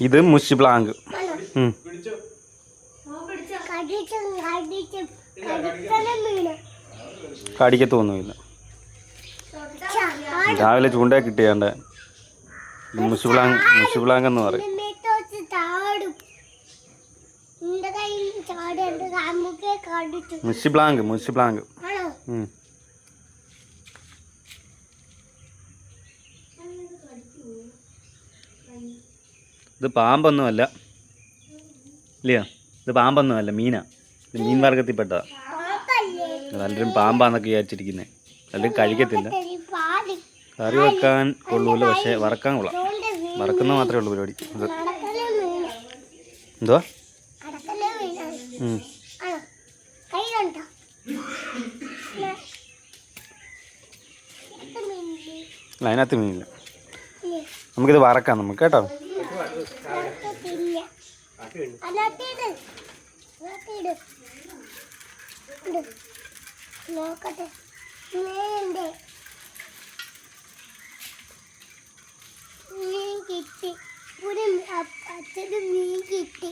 ഇത് മുഷി ബ്ലാങ്ക്. കടിക്കത്തൊന്നുമില്ല. രാവിലെ ചൂണ്ട കിട്ടിയാണ്ട് മുഷി ബ്ലാങ്ക് മുഷി ബ്ലാങ്ക് എന്ന് പറയും. മുഷി ബ്ലാങ്ക് മുഷി ബ്ലാങ്ക് ആണോ ഉം. ഇത് പാമ്പൊന്നുമല്ല. ഇല്ലയോ? ഇത് പാമ്പൊന്നുമല്ല മീനാ. ഇത് മീൻ വർഗത്തിൽപ്പെട്ടതാണ് നല്ലൊരു പാമ്പാന്നൊക്കെ വിചാരിച്ചിരിക്കുന്നത് പലരും കഴിക്കത്തില്ല. കറി വെക്കാൻ കൊള്ളൂല പക്ഷേ വറക്കാൻ കൊള്ളാം. വറക്കുന്ന മാത്രമേ ഉള്ളൂ പരിപാടി. എന്തുവാ? അതിനകത്ത് മീനില്ല. നമുക്കിത് വറക്കാം നമുക്ക് കേട്ടോ. നോക്കട്ടെ. മീൻ കിട്ടി. ഒരു അച്ഛന് മീൻ കിട്ടി.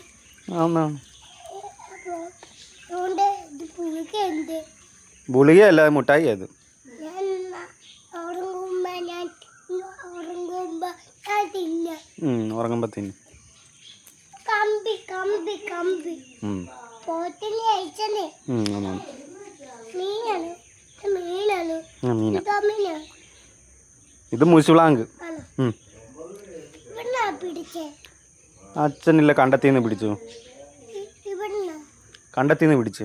ഗുളികയല്ല മുട്ടായി അത്. ഞാൻ ഉറങ്ങുമ്പോ തിന്ന. ഉറങ്ങുമ്പോ തിന്നു. ഇവിടുന്നാ മുശുളാങ്ക് അച്ഛനില്ല കണ്ടെത്തിന്ന് പിടിച്ചു. കണ്ടെത്തിന്ന് പിടിച്ചു.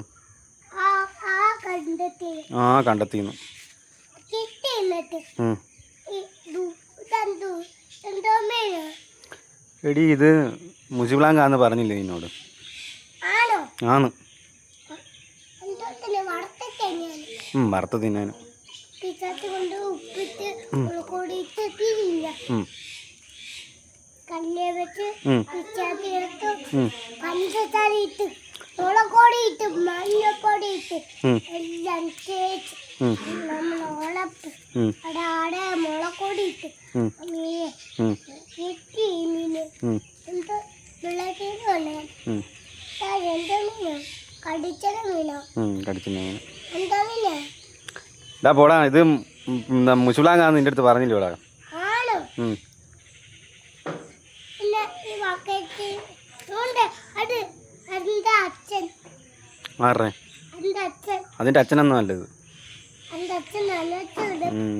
ആ കണ്ടെത്തിന്ന്. എടി ഇത് മുജിബ്ലാങ്കാന്ന് പറഞ്ഞില്ലേ നിന്നോട്? ആണോ. വറുത്ത തിന്നാനും എല്ലാം ഇട്ട്. മീനെ എന്ത്? ഉം, എന്താ മീനോ കടിച്ചത മീനോ ഇതാ പോടാ ഇത് മുസുലാങ്ങാന്ന് നിന്റെ അടുത്ത് പറഞ്ഞില്ല ഇവിടെ അതിന്റെ അച്ഛനൊന്നും അല്ല ഇത്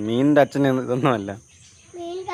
മീനിന്റെ അച്ഛൻ ഇതൊന്നും അല്ല. മീന്റെ